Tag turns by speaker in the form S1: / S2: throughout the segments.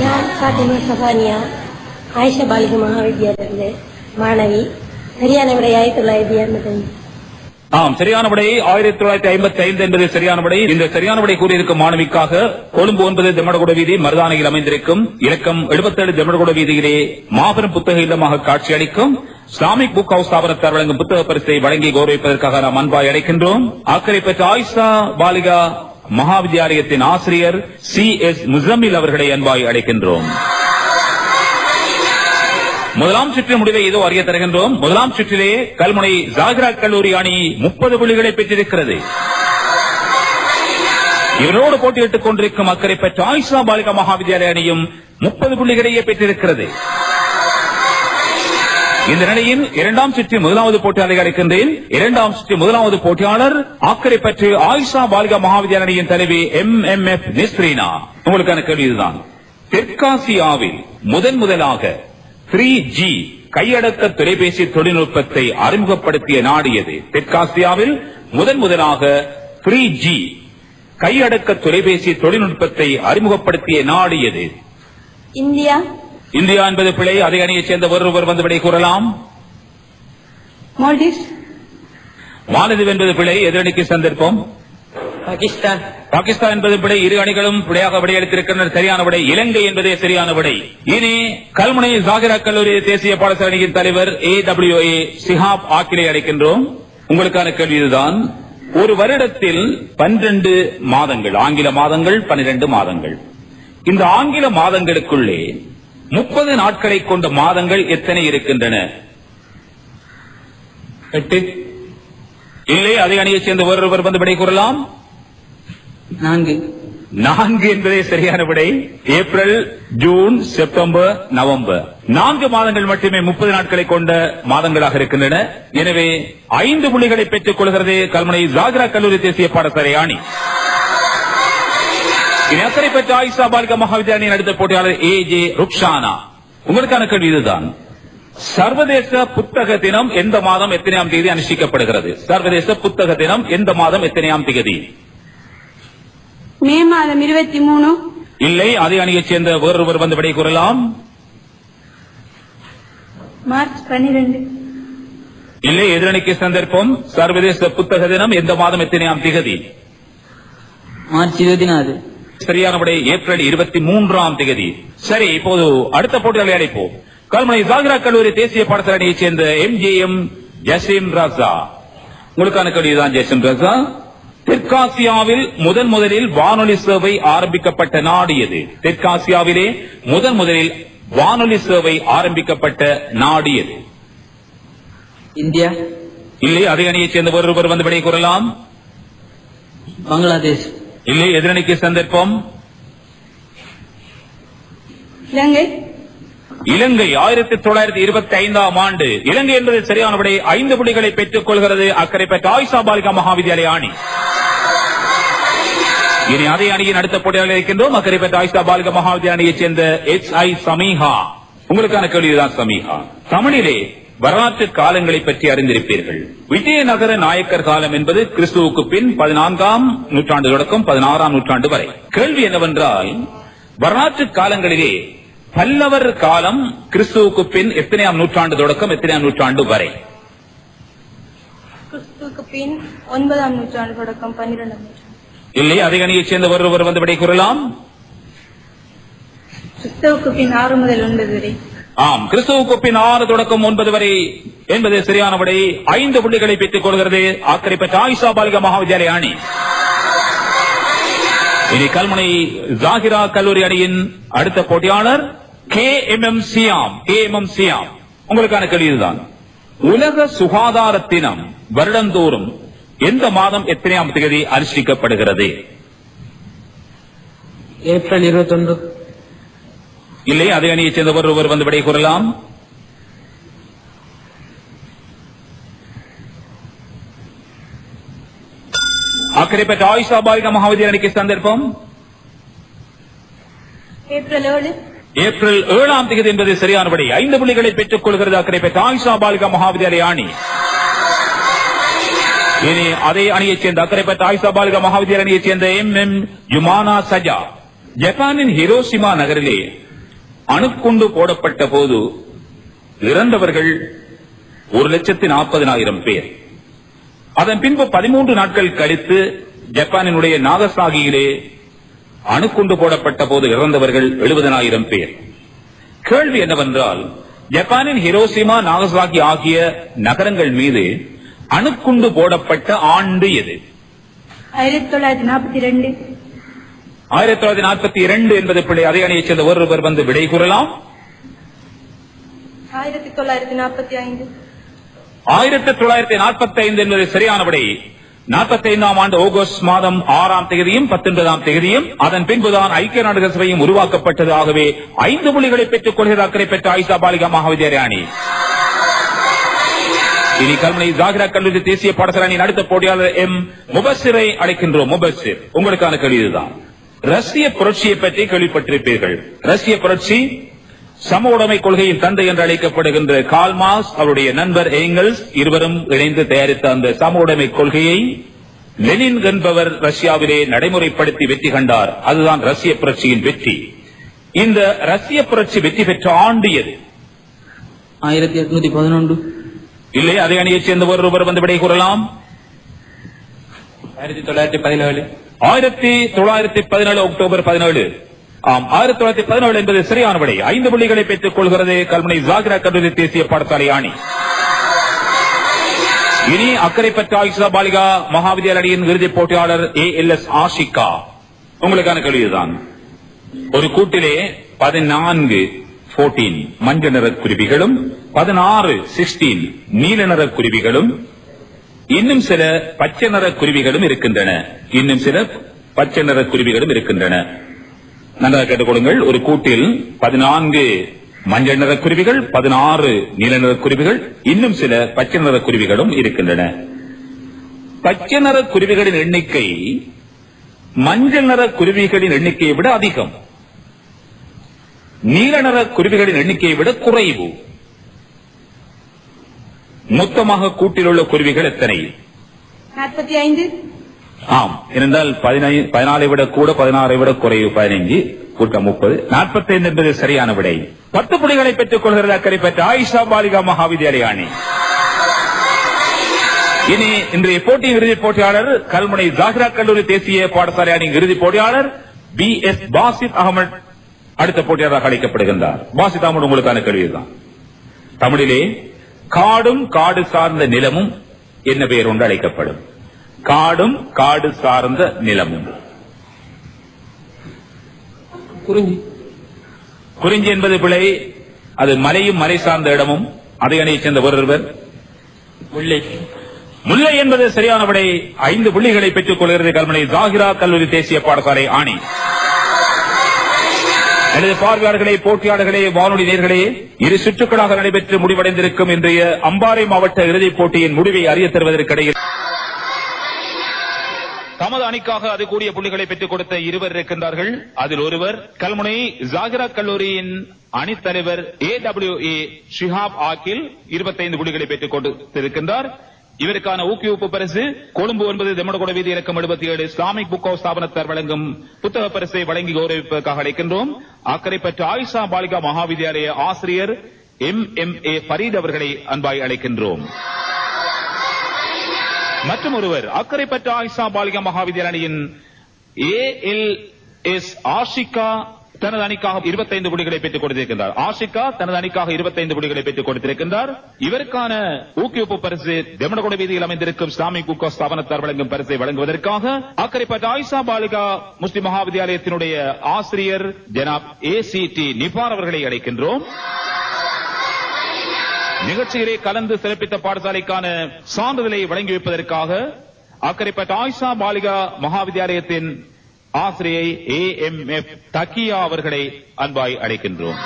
S1: நான் பாத்திமா சபானியா ஆயிஷா பாலிக மகாவித்யாலயிருந்து மாணவி சரியான விடை ஆயிரத்தி தொள்ளாயிரத்தி எண்பத்தஞ்சு
S2: ஆம் சரியான விடை ஆயிரத்தி தொள்ளாயிரத்தி ஐம்பத்தி ஐந்து என்பது சரியான விடை இந்த சரியான விடை கூறியிருக்கும் மாணவிக்காக கொழும்பு ஒன்பது திமடகுட வீதி மருதானையில் அமைந்திருக்கும். இலக்கம் எழுபத்தேழு திமடகுட வீதியிலே மாபெரும் புத்தக இல்லமாக காட்சியளிக்கும் இஸ்லாமிக் புக் ஹவுஸ் ஸ்தாபனத்தார் வழங்கும் புத்தக பரிசை வழங்கி கௌரவிப்பதற்காக நாம் அன்பாய் அழைக்கின்றோம். அக்கறை பெற்ற ஆயிஷா பாலிகா மகாவித்யாலயத்தின் ஆசிரியர் சி எஸ் முசம்மில் அவர்களை அன்பாய் அழைக்கின்றோம். முதலாம் சுற்று முடிவை இதோ அறிய தருகின்றோம். முதலாம் சுற்றிலே கல்முனை ஜாகிரா கல்லூரி அணி முப்பது புள்ளிகளை பெற்றிருக்கிறது. இவரோடு போட்டியிட்டுக் கொண்டிருக்கும் அக்கறை பெற்ற ஆயிஷா பாலிகா மகாவித்யாலய அணியும் முப்பது புள்ளிகளையே பெற்றிருக்கிறது. இந்த நிலையில் இரண்டாம் சுற்று முதலாவது போட்டியாளரை இருக்கின்றேன் இரண்டாம் சுற்று முதலாவது போட்டியாளர் ஆக்கரை பெற்று ஆயிஷா பாலிகா மகாவித்யாலயின் தலைவி எம் எம் எஃப் நிஸ்ரீனா. உங்களுக்கான கேள்வி இதுதான். தெற்காசியாவில் முதன் முதலாக த்ரீ ஜி கையடக்க தொலைபேசி தொழில்நுட்பத்தை அறிமுகப்படுத்திய நாடு எது? தெற்காசியாவில் முதன் முதலாக த்ரீ ஜி கையடக்க தொலைபேசி தொழில்நுட்பத்தை அறிமுகப்படுத்திய நாடு எது?
S1: இந்தியா.
S2: இந்தியா என்பது பிழை அதை அணியைச் சேர்ந்த ஒருவர் வந்து விடை கூறலாம். மாலதீவ் என்பது பிழை எதிரணிக்கு சந்தர்ப்பம்
S3: பாகிஸ்தான்.
S2: பாகிஸ்தான் என்பது பிழை இரு அணிகளும் பிழையாக விடையளித்திருக்கின்றனர் சரியான விடை இலங்கை என்பதே சரியான விடை. இனி கல்முனை ஜாகிரா கல்லூரி தேசிய பாடசாலை அணியின் தலைவர் ஏ டபிள்யூ ஏ சிஹாப் ஆக்கிலே அடைக்கின்றோம். உங்களுக்கான கேள்வி இதுதான். ஒரு வருடத்தில் பன்னிரண்டு மாதங்கள் ஆங்கில மாதங்கள் பன்னிரண்டு மாதங்கள். இந்த ஆங்கில மாதங்களுக்குள்ளே முப்பது நாட்களை கொண்ட மாதங்கள் எத்தனை இருக்கின்றன? எட்டு. இல்லை அதே அணியைச் சேர்ந்த ஒருவர் வந்து விடை கூறலாம்.
S3: நான்கு.
S2: நான்கு என்பதே சரியான விடை. April June September November. நான்கு மாதங்கள் மட்டுமே முப்பது நாட்களை கொண்ட மாதங்களாக இருக்கின்றன. எனவே ஐந்து புள்ளிகளை பெற்றுக் கொள்கிறது கல்முனை ஜாகிரா கல்லூரி தேசிய பாடசாலை அணி. இனி அக்கறை பெற்ற ஆயிஷா பாலிகா மகாவித்யாலயம் அடுத்த போட்டியாளர் ஏ ஜே ருக்ஷானா. உங்களுக்கான கேள்வி இதுதான். சர்வதேச புத்தக தினம் எந்த மாதம் எத்தனையாம் தேதி அனுஷ்டிக்கப்படுகிறது? சர்வதேச புத்தக தினம் எந்த மாதம் எத்தனையாம் தேதி?
S1: மே மாதம் இருபத்தி மூணு.
S2: இல்லை அதே அணியைச் சேர்ந்த வேறொருவர் வந்து விடை கூறலாம்.
S1: மார்ச் பன்னிரண்டு.
S2: இல்லை எதிரணிக்கு சந்தர்ப்பம். சர்வதேச புத்தக தினம் எந்த மாதம் எத்தனையாம் திகதி?
S3: மார்ச் இருபத்தி நாலு.
S2: சரியான விடை ஏப்ரல் இருபத்தி மூன்றாம் திகதி. சரி இப்போது அடுத்த போட்டிகளை அழைப்போம். கல்முனை ஜாகிரா கல்லூரி தேசிய பாடசாலை அணியைச் சேர்ந்த M J M Jaseem Raza. உங்களுக்கான கேள்வி தான் ஜெசிம் ராசா. தெற்காசியாவில் முதன் முதலில் வானொலி சேவை ஆரம்பிக்கப்பட்ட நாடு எது? தெற்காசியாவிலே முதன் முதலில் வானொலி சேவை ஆரம்பிக்கப்பட்ட நாடு எது?
S3: இந்தியா.
S2: இல்லை அதே அணியைச் சேர்ந்த ஒருவர் வந்து விடை கூறலாம்.
S3: பங்களாதேஷ்.
S2: இல்லை எதிரணிக்கு சந்தர்ப்பம்.
S1: இலங்கை.
S2: இலங்கை ஆயிரத்தி தொள்ளாயிரத்தி இருபத்தி ஐந்தாம் ஆண்டு. இலங்கை என்பது சரியான விடை ஐந்து புள்ளிகளை பெற்றுக் கொள்கிறது. அக்கறை பெற்ற ஆயிஷா பாலிகா மகாவித்யாலய அணி. இனி அதே அணியின் அடுத்த போட்டியாளர் இருக்கின்றோம். அக்கறை பெற்ற ஆயிஷா பாலிகா மகாவித்யா அணியைச் சேர்ந்த எச் ஐ சமீஹா உங்களுக்கான கேள்விதான் சமீஹா தமிழிலே வரலாற்று காலங்களை பற்றி அறிந்திருப்பீர்கள். விஜயநகர நாயக்கர் காலம் என்பது கிறிஸ்துவுக்கு பின் பதினான்காம் நூற்றாண்டு தொடக்கம் பதினாறாம் நூற்றாண்டு வரை. கேள்வி என்னவென்றால் வரலாற்று காலங்களிலே பல்லவர் காலம் கிறிஸ்துவுக்கு பின் எத்தனையாம் நூற்றாண்டு தொடக்கம் எத்தனையாம் நூற்றாண்டு வரை?
S1: கிறிஸ்துவுக்கு பின் ஒன்பதாம் நூற்றாண்டு தொடக்கம் பன்னிரெண்டாம்
S2: இல்லை அதே அணியைச் சேர்ந்த ஒருவர் வந்து விடை கூறலாம்.
S1: கிறிஸ்துவுக்கு பின் ஆறு முதல் ஒன்பது வரை.
S2: ஆம். கிறிஸ்துவுக்கு பின் ஆறு தொடக்கம் ஒன்பது வரை என்பது சரியான விடை. ஐந்து புள்ளிகளை பெற்றுக் கொள்கிறது. பெற்ற ஆயிஷா பாலிகா மகாவித்யாலய அணி. இனி கல்முனை ஜாகிரா கல்லூரி அணியின் அடுத்த போட்டியாளர் K M M Shiyam. K M M Shiyam. உங்களுக்கான கேள்வி இதுதான். உலக சுகாதார தினம் வருடந்தோறும் எந்த மாதம் எத்தனையாம் தேதி அனுஷ்டிக்கப்படுகிறது?
S3: ஏப்ரல் இருபத்தொன்று.
S2: இல்லை அதே அணியைச் சேர்ந்த ஒருவர் வந்து விடை கூறலாம். அக்கறை பெற்ற ஆயிஷா பாலிகா மகாவித்யாலய அணிக்கு சந்தர்ப்பம்.
S1: ஏப்ரல் ஏழு.
S2: ஏப்ரல் ஏழாம் தேதி என்பது சரியானபடி ஐந்து புள்ளிகளை பெற்றுக் கொள்கிறது அக்கறை பெற்ற ஆயிஷா பாலிகா மகாவித்யாலய அணி. இனி அதே அணியைச் சேர்ந்த அக்கரைப்பட்ட ஆயிஷா பாலிகா மகாவித்யாலய அணியைச் சேர்ந்த எம் எம் யுமானா சஜா ஜப்பானின் ஹிரோசிமா நகரிலே அணுக்குண்டு போடப்பட்ட போது இறந்தவர்கள் ஒரு லட்சத்தி நாற்பதினாயிரம் பேர். அதன் பின்பு பதிமூன்று நாட்கள் கழித்து ஜப்பானினுடைய நாகசாகியிலே அணுக்குண்டு போடப்பட்ட போது இறந்தவர்கள் எழுபதனாயிரம் பேர். கேள்வி என்னவென்றால் ஜப்பானின் ஹிரோசிமா நாகசாகி ஆகிய நகரங்கள் மீது அணுக்குண்டு போடப்பட்ட ஆண்டு எது?
S1: ஆயிரத்தி தொள்ளாயிரத்தி நாற்பத்தி ரெண்டு.
S2: ஆயிரத்தி தொள்ளாயிரத்தி நாற்பத்தி இரண்டு என்பது பிள்ளை அதே அணியைச் சேர்ந்த ஒருவர் வந்து விடை கூறலாம்.
S1: ஆயிரத்தி தொள்ளாயிரத்தி நாற்பத்தி ஐந்து.
S2: ஆயிரத்தி தொள்ளாயிரத்தி நாற்பத்தி ஐந்து என்பது சரியான விடை. நாற்பத்தி ஐந்தாம் ஆண்டு ஆகஸ்ட் மாதம் ஆறாம் தேதியும் பத்தொன்பதாம் தேதியும். அதன் பின்புதான் ஐக்கிய நாடுகள் சபையும் உருவாக்கப்பட்டது. ஆகவே ஐந்து புள்ளிகளை பெற்றுக் கொள்கிற அக்கறை பெற்ற ஆயிஷா பாலிகா மகாவித்யாலய அணி இனி கல்முனை ஜாகிரா கல்லூரி தேசிய பாடசாலையின் அடுத்த போட்டியாளர் எம். முபசிரை அழைக்கின்றோம். முபசிர் உங்களுக்கான கேள்வி இதுதான் ரஷ்ய புரட்சியை பற்றி கேள்விப்பட்டிருப்பீர்கள். ரஷ்ய புரட்சி சம உடைமை கொள்கையின் தந்தை என்று அழைக்கப்படுகின்ற கால்மாஸ் அவருடைய நண்பர் ஏங்கல்ஸ் இருவரும் இணைந்து தயாரித்த அந்த சம உடைமை கொள்கையை லெனின் என்பவர் ரஷ்யாவிலே நடைமுறைப்படுத்தி வெற்றி கண்டார். அதுதான் ரஷ்ய புரட்சியின் வெற்றி. இந்த ரஷ்ய புரட்சி வெற்றி பெற்ற ஆண்டு எது?
S3: ஆயிரத்தி எட்நூத்தி பதினொன்று.
S2: இல்லை அதே அணியைச் சேர்ந்த ஒருவர் வந்து விடை கூறலாம்.
S4: ஆயிரத்தி தொள்ளாயிரத்தி பதினேழு.
S2: ஆயிரத்தி தொள்ளாயிரத்தி பதினேழு அக்டோபர் பதினேழு. ஆம் ஆயிரத்தி தொள்ளாயிரத்தி பதினேழு என்பது சரியான விடை. ஐந்து புள்ளிகளை பெற்றுக் கொள்கிறது கல்முனை ஜாகிரா கல்லூரி தேசிய பாடசாலை அணி. இனி அக்கறை பெற்ற ஆயிஷா பாலிகா மகாவித்யாலய அணியின் இறுதிப் போட்டியாளர் ஏ எல் எஸ் ஆஷிகா. உங்களுக்கான கேள்விதான். ஒரு கூட்டிலே பதினான்கு 14 மஞ்சள் நிற குருவிகளும் பதினாறு 16 நீல நிற குருவிகளும் இன்னும் சில பச்சை நிற குருவிகளும் இருக்கின்றன. இன்னும் சில பச்சை நிற குருவிகளும் இருக்கின்றன. நன்றாக கேட்டுக்கொள்ளுங்கள். ஒரு கூட்டில் பதினான்கு மஞ்சள் நிற குருவிகள் பதினாறு நீல நிற குருவிகள் இன்னும் சில பச்சை நிற குருவிகளும் இருக்கின்றன. பச்சை நிற குருவிகளின் எண்ணிக்கை மஞ்சள் நிற குருவிகளின் எண்ணிக்கையை விட அதிகம். நீல நிற குருவிகளின் எண்ணிக்கையை விட குறைவு. மொத்தமாக கூட்டில் உள்ள குருவிகள் எத்தனை?
S1: நாற்பத்தி ஐந்து.
S2: ஆம் இருந்தால் பதினாலை விட கூட பதினாறை விட குறைவு பதினைஞ்சு கூட்டம் முப்பது. நாற்பத்தி ஐந்து என்பது சரியான விடை. பத்து புள்ளிகளை பெற்றுக் கொள்கிறது அக்கறை பெற்ற ஆயிஷா பாலிகா மகாவித்யாலய அணி. இனி இன்றைய போட்டியின் இறுதிப் போட்டியாளர் கல்முனை ஜாகிரா கல்லூரி தேசிய பாடசாலை அணியின் இறுதிப் போட்டியாளர் பி எஸ் பாசித் அகமது அடுத்த போட்டியாளராக அழைக்கப்படுகின்றார் பாசித் அகமது உங்களுக்கான கேள்விதான். தமிழிலே காடும் காடு சார்ந்த நிலமும் என்ன பெயர் ஒன்று அழைக்கப்படும்? காடும் காடு சார்ந்த நிலமும்.
S4: குறிஞ்சி.
S2: குறிஞ்சி என்பது பிழை. அது மலையும் மலை சார்ந்த இடமும். அதை அணியைச் சேர்ந்த ஒருவர்
S4: முல்லை.
S2: முல்லை என்பது சரியான விடை. ஐந்து புள்ளிகளை பெற்றுக் கொள்கிறது கல்முனை ஜாகிரா கல்லூரி தேசிய பாடசாலை ஆணி. எனது பார்வையாளர்களே போட்டியாளர்களே வானொலி நேர்களே இரு சுற்றுக்களாக நடைபெற்று முடிவடைந்திருக்கும் இன்றைய அம்பாறை மாவட்ட இறுதிப் போட்டியின் முடிவை அறிய தருவதற்கிடையில் தமது அணிக்காக அது கூடிய புள்ளிகளை பெற்றுக் கொடுத்த இருவர் இருக்கின்றார்கள். அதில் ஒருவர் கல்முனை ஜாகிரா கல்லூரியின் அணித்தலைவர் ஏ டபிள்யூ ஏ ஷிஹாப் ஆக்கில் 25 புள்ளிகளை பெற்றுக் கொடுத்திருக்கின்றார். இவருக்கான ஊக்குவிப்பு பரிசு கொழும்பு ஒன்பது தெம்மடகொட வீதி இலக்கம் எழுபத்தி ஏழு இஸ்லாமிக் புக் ஹவுஸ் ஸ்தாபனத்தார் வழங்கும் புத்தக பரிசை வழங்கி கௌரவிப்பதற்காக அழைக்கின்றோம். அக்கறை பெற்ற ஆயிஷா பாலிகா மகாவித்யாலய ஆசிரியர் எம் எம் ஏ பரீத் அவர்களை அன்பாய் அழைக்கின்றோம். மற்றும் ஒருவர் அக்கறை பெற்ற ஆயிஷா பாலிகா மகாவித்யாலயின் ஏ எல் எஸ் ஆஷிகா தனது அணிக்காக 25 புள்ளிகளை பெற்றுக் கொடுத்திருக்கின்றார். ஆஷிகா தனது அணிக்காக 25 புள்ளிகளை பெற்றுக் கொடுத்திருக்கின்றார். இவருக்கான ஊக்குவிப்பு பரிசு தெமனகொட வீதியில் அமைந்திருக்கும் இஸ்லாமிக் புக் ஸ்தாபனத்தார் வழங்கும் பரிசை வழங்குவதற்காக அக்கறைப்பட்ட ஆயிஷா பாலிகா முஸ்லிம் மகாவித்யாலயத்தினுடைய ஆசிரியர் ஜனாப் ஏ சி டி நிபார் அவர்களை அழைக்கின்றோம். நிகழ்ச்சியிலே கலந்து சிறப்பித்த பாடசாலைக்கான சான்றிதழை வழங்கி வைப்பதற்காக அக்கறைப்பட்ட ஆயிஷா பாலிகா மகாவித்யாலயத்தின் ஆசிரியை ஏ எம் எஃப் தக்கியா அவர்களை அன்பாய் அழைக்கின்றோம்.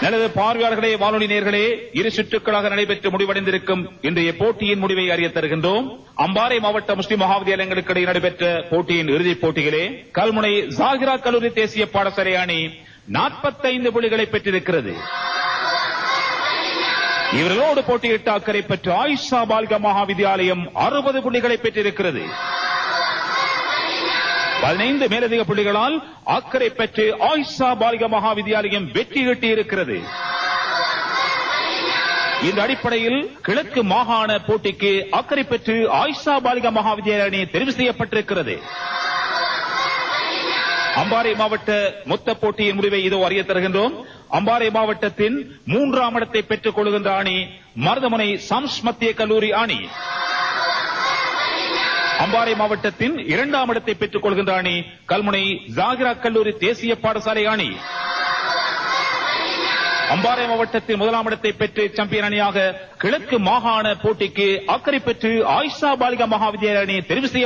S2: நல்லது பார்வையாளர்களே வானொலி நேர்களே இரு சுற்றுக்களாக நடைபெற்று முடிவடைந்திருக்கும் இன்றைய போட்டியின் முடிவை அறிய தருகின்றோம். அம்பாறை மாவட்ட முஸ்லிம் மகாவித்யாலயங்களுக்கு இடையே நடைபெற்ற போட்டியின் இறுதிப் போட்டிகளே கல்முனை ஜாகிரா கல்லூரி தேசிய பாடசாலை அணி 45 புள்ளிகளை பெற்றிருக்கிறது. இவர்களோடு போட்டியிட்ட அக்கறை பெற்ற ஆயிஷா பால்க மகாவித்யாலயம் அறுபது புள்ளிகளை பெற்றிருக்கிறது. பதினைந்து மேலதிக புள்ளிகளால் அக்கறை பெற்று ஆயிஷா பாலிகா மகாவித்யாலயம் வெற்றி ஈட்டி இருக்கிறது இந்த அடிப்படையில் கிழக்கு மாகாண போட்டிக்கு அக்கறை பெற்று ஆயிஷா பாலிகா மகாவித்யாலய அணி தெரிவு செய்யப்பட்டிருக்கிறது. அம்பாறை மாவட்ட மொத்த போட்டியின் முடிவை இதோ அறிய தருகின்றோம். அம்பாறை மாவட்டத்தின் மூன்றாம் இடத்தை பெற்றுக் கொள்கின்ற அணி மருதமுனை சம்ஸ் மத்திய கல்லூரி அணி. அம்பாறை மாவட்டத்தின் இரண்டாம் இடத்தை பெற்றுக் கொள்கின்ற அணி கல்முனை ஜாகிரா கல்லூரி தேசிய பாடசாலை அணி. அம்பாறை மாவட்டத்தில் முதலாம் இடத்தை பெற்று சாம்பியன் அணியாக கிழக்கு மாகாண போட்டிக்கு அக்கறை பெற்று ஆயிஷா பாலிகா மகாவித்யாலய அணி தெரிவு செய்ய